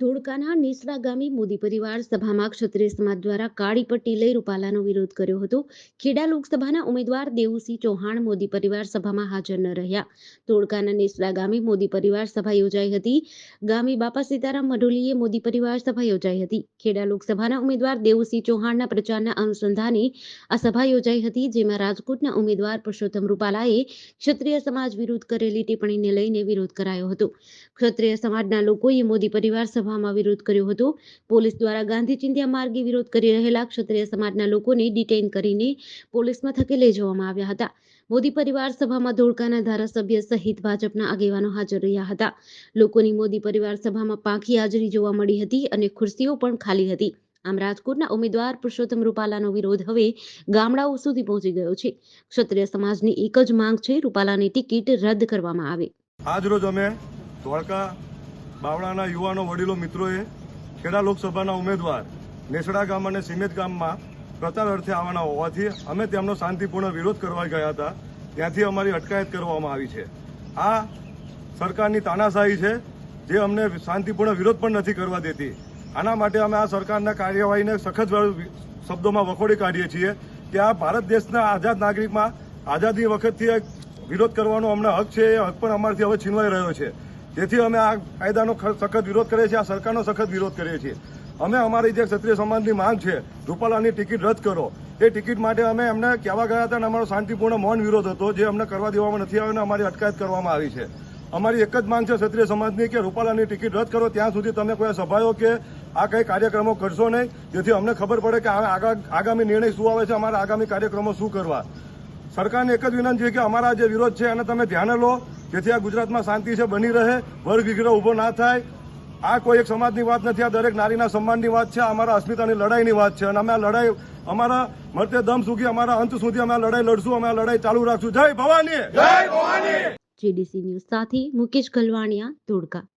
ધોળકાના નેસડા મોદી પરિવાર સભામાં ક્ષત્રિય સમાજ દ્વારા કાળી પટ્ટી લઈ રૂપાલાનો વિરોધ કર્યો હતો. ખેડા લોકસભાના ઉમેદવાર દેવુસિંહ ચૌહાણ મોદી પરિવાર સભામાં હાજર ન રહ્યા. ધોળકાના નેસડા ગામે મોદી પરિવાર સભા યોજાઈ હતી. ગામે બાપા સીતારામ મઢોલીએ મોદી પરિવાર સભા યોજાઈ હતી. ખેડા લોકસભાના ઉમેદવાર દેવુસિંહ ચૌહાણના પ્રચારના અનુસંધાને આ સભા યોજાઈ હતી, જેમાં રાજકોટના ઉમેદવાર પુરુષોત્તમ રૂપાલાએ ક્ષત્રિય સમાજ વિરુદ્ધ કરેલી ટિપ્પણીને લઈને વિરોધ કરાયો હતો. ક્ષત્રિય સમાજના લોકોએ મોદી પરિવાર સભામાં વિરોધ કર્યો હતો. પોલીસ દ્વારા ગાંધી ચિંધ્યા માર્ગે વિરોધ કરી રહેલા ક્ષત્રિય સમાજના લોકોને ડિટેઇન કરીને પોલીસ મથકે લઈ જવામાં આવ્યા હતા. મોદી પરિવાર સભામાં ધોળકાના ધારાસભ્ય સહિત ભાજપના આગેવાનો હાજર રહ્યા હતા. લોકોની મોદી પરિવાર સભામાં પાંખી હાજરી જોવા મળી હતી અને ખુરશીઓ પણ ખાલી હતી. આમ રાજકોટના ઉમેદવાર પુરુષોત્તમ રૂપાલાનો વિરોધ હવે ગામડાઓ સુધી પહોંચી ગયો છે. ક્ષત્રિય સમાજની એક જ માંગ છે રૂપાલાની ટિકિટ રદ કરવામાં આવે. આજરોજ અમે ધોળકા બાવળાના યુવાનો વડીલો મિત્રોએ ખેડા લોકસભાના ઉમેદવાર નેસડા ગામ અને સિમેત ગામમાં પ્રચાર અર્થે આવવાના હોવાથી અમે તેમનો શાંતિપૂર્ણ વિરોધ કરવા ગયા હતા. ત્યાંથી અમારી અટકાયત કરવામાં આવી છે. આ સરકારની તાનાશાહી છે જે અમને શાંતિપૂર્ણ વિરોધ પણ નથી કરવા દેતી. આના માટે અમે આ સરકારના કાર્યવાહીને સખત શબ્દોમાં વખોડી કાઢીએ છીએ કે આ ભારત દેશના આઝાદ નાગરિકમાં આઝાદી વખતથી વિરોધ કરવાનો અમને હક છે, એ હક પણ અમારથી હવે છીનવાઈ રહ્યો છે. તેથી અમે આ કાયદાનો સખત વિરોધ કરીએ છીએ, આ સરકારનો સખત વિરોધ કરીએ છીએ. અમે અમારી જે ક્ષત્રિય સમાજની માંગ છે, રૂપાલાની ટિકિટ રદ કરો. એ ટિકિટ માટે અમે એમને કહેવા ગયા હતા અને અમારો શાંતિપૂર્ણ મૌન વિરોધ હતો, જે અમને કરવા દેવામાં નથી આવ્યો અને અમારી અટકાયત કરવામાં આવી છે. અમારી એક જ માંગ છે ક્ષત્રિય સમાજની કે રૂપાલાની ટિકિટ રદ કરો, ત્યાં સુધી તમે કોઈ સભાઓ કે આ કઈ કાર્યક્રમો કરશો નહીં, જેથી અમને ખબર પડે કે આગા- આગામી નિર્ણય શું આવે છે, અમારા આગામી કાર્યક્રમો શું કરવા. સરકારને એક જ વિનંતી છે કે અમારા જે વિરોધ છે એને તમે ધ્યાને લો જેથી આ ગુજરાતમાં શાંતિ છે, બની રહે વર્ગ વિગ્રહ ઊભો ના થાય. આ કોઈ એક સમાજની વાત નથી, આ દરેક નારીના સન્માનની વાત છે, અમારા અસ્મિતાની લડાઈની વાત છે. અને અમે આ લડાઈ, અમારા મરતે દમ સુધી, અમારા અંત સુધી અમે આ લડાઈ લડશું, અમે આ લડાઈ ચાલુ રાખશું. જય ભવાની! જેડીસી ન્યૂઝ સાથે મુકેશ ગલવાણિયા, ધોળકા.